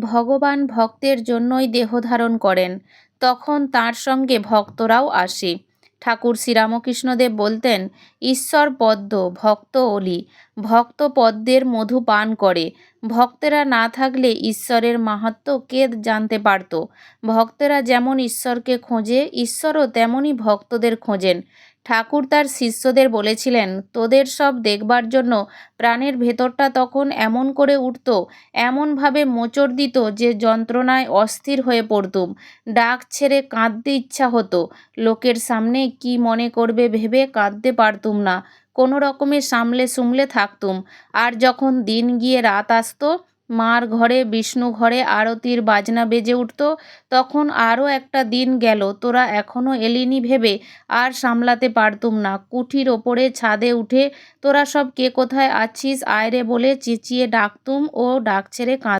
ভগবান ভক্তের জন্যই দেহ ধারণ করেন, তখন তাঁর সঙ্গে ভক্তরাও আসে। ঠাকুর শ্রীরামকৃষ্ণদেব বলতেন, ঈশ্বর পদ্ম, ভক্ত অলি। ভক্ত পদ্মের মধু পান করে। ভক্তেরা না থাকলে ঈশ্বরের মাহাত্ম কে জানতে পারত? ভক্তেরা যেমন ঈশ্বরকে খোঁজে, ঈশ্বরও তেমনই ভক্তদের খোঁজেন। ঠাকুর তার শিষ্যদের বলেছিলেন, তোদের সব দেখবার জন্য প্রাণের ভেতরটা তখন এমন করে উঠত, এমনভাবে মোচড় দিত যে যন্ত্রণায় অস্থির হয়ে পড়তুম। ডাক ছেড়ে কাঁদতে ইচ্ছা হতো। লোকের সামনে কি মনে করবে ভেবে কাঁদতে পারতুম না। কোনো রকমে সামলে সুমলে থাকতুম। আর যখন দিন গিয়ে রাত আসতো মার ঘরে, বিষ্ণু ঘরে আরতির বাজনা বেজে উঠত। তখন আরও একটা দিন গেল, তোরা এখনও এলিনি ভেবে আর সামলাতে পারতুম না। কুঠির ওপরে ছাদে উঠে তোরা সব কে কোথায় আছিস আয়রে বলে চেঁচিয়ে ডাকতুম ও ডাক ছেড়ে কাঁদ